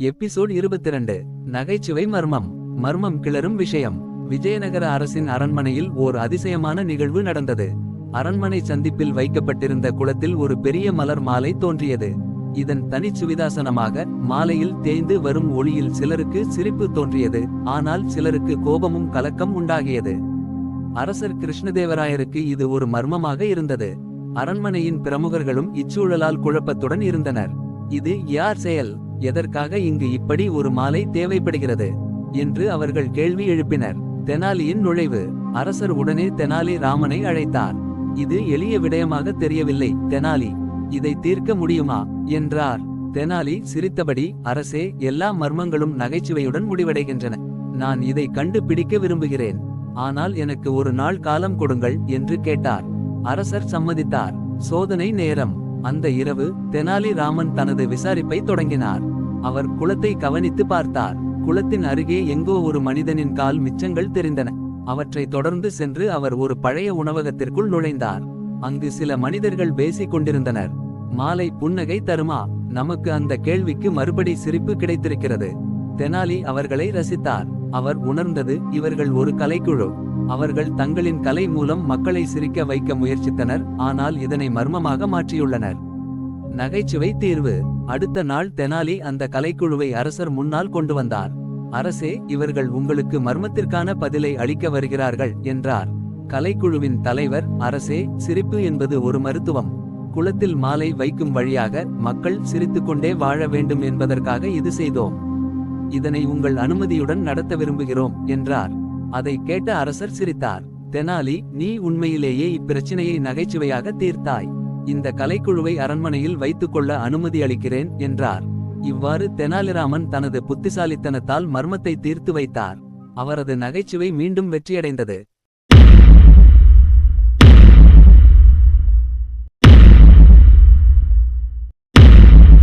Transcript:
Episode 22 நகைச்சுவை மர்மம். மர்மம் கிளறும் விஷயம். விஜயநகர அரசின் அரண்மனையில் ஓர் அதிசயமான நிகழ்வு நடந்தது. அரண்மனை சந்திப்பில் வைக்கப்பட்டிருந்த குளத்தில் ஒரு பெரிய மலர் மாலை தோன்றியது. இதன் தனிச்சுவிதாசனமாக மாலையில் தேய்ந்து வரும் ஒளியில் சிலருக்கு சிரிப்பு தோன்றியது. ஆனால் சிலருக்கு கோபமும் கலக்கம் உண்டாகியது. அரசர் கிருஷ்ணதேவராயருக்கு இது ஒரு மர்மமாக இருந்தது. அரண்மனையின் பிரமுகர்களும் இச்சூழலால் குழப்பத்துடன் இருந்தனர். இது யார் செயல்? எதற்காக இங்கு இப்படி ஒரு மாலை தேவைப்படுகிறது? என்று அவர்கள் கேள்வி எழுப்பினர். தெனாலியின் நுழைவு. அரசர் உடனே தெனாலி ராமனை அழைத்தார். இது எளிய விடயமாக தெரியவில்லை. தெனாலி இதை தீர்க்க முடியுமா? என்றார். தெனாலி சிரித்தபடி அரசே எல்லா மர்மங்களும் நகைச்சுவையுடன் முடிவடைகின்றன. நான் இதை கண்டுபிடிக்க விரும்புகிறேன். ஆனால் எனக்கு ஒரு நாள் காலம் கொடுங்கள் என்று கேட்டார். அரசர் சம்மதித்தார். சோதனை நேரம். அந்த இரவு தெனாலி ராமன் தனது விசாரிப்பை தொடங்கினார். அவர் குளத்தை கவனித்து பார்த்தார். குளத்தின் அருகே எங்கோ ஒரு மனிதனின் கால் மிச்சங்கள் தெரிந்தன. அவற்றை தொடர்ந்து சென்று அவர் ஒரு பழைய உணவகத்திற்குள் நுழைந்தார். அங்கு சில மனிதர்கள் பேசிக் கொண்டிருந்தனர். மாலை புன்னகை தருமா? நமக்கு அந்த கேள்விக்கு மறுபடி சிரிப்பு கிடைத்திருக்கிறது. தெனாலி அவர்களை ரசித்தார். அவர் உணர்ந்தது இவர்கள் ஒரு கலைக்குழு. அவர்கள் தங்களின் கலை மூலம் மக்களை சிரிக்க வைக்க முயற்சித்தனர் ஆனால் இதனை மர்மமாக மாற்றியுள்ளனர். நகைச்சுவை தீர்வு. அடுத்த நாள் தெனாலி அந்த கலைக்குழுவை அரசர் முன்னால் கொண்டு வந்தார். அரசே இவர்கள் உங்களுக்கு மர்மத்திற்கான பதிலை அளிக்க வருகிறார்கள் என்றார். கலைக்குழுவின் தலைவர் அரசே சிரிப்பு என்பது ஒரு மருத்துவம். குளத்தில் மாலை வைக்கும் வழியாக மக்கள் சிரித்துக்கொண்டே வாழ வேண்டும் என்பதற்காக இது செய்தோம். இதனை உங்கள் அனுமதியுடன் நடத்த விரும்புகிறோம் என்றார். அதை கேட்ட அரசர் சிரித்தார். தெனாலி நீ உண்மையிலேயே இப்பிரச்சினையை நகைச்சுவையாக தீர்த்தாய். இந்த கலைக்குழுவை அரண்மனையில் வைத்துக்கொள்ள அனுமதி அளிக்கிறேன் என்றார். இவ்வாறு தெனாலிராமன் தனது புத்திசாலித்தனத்தால் மர்மத்தை தீர்த்து வைத்தார். அவரது நகைச்சுவை மீண்டும் வெற்றியடைந்தது.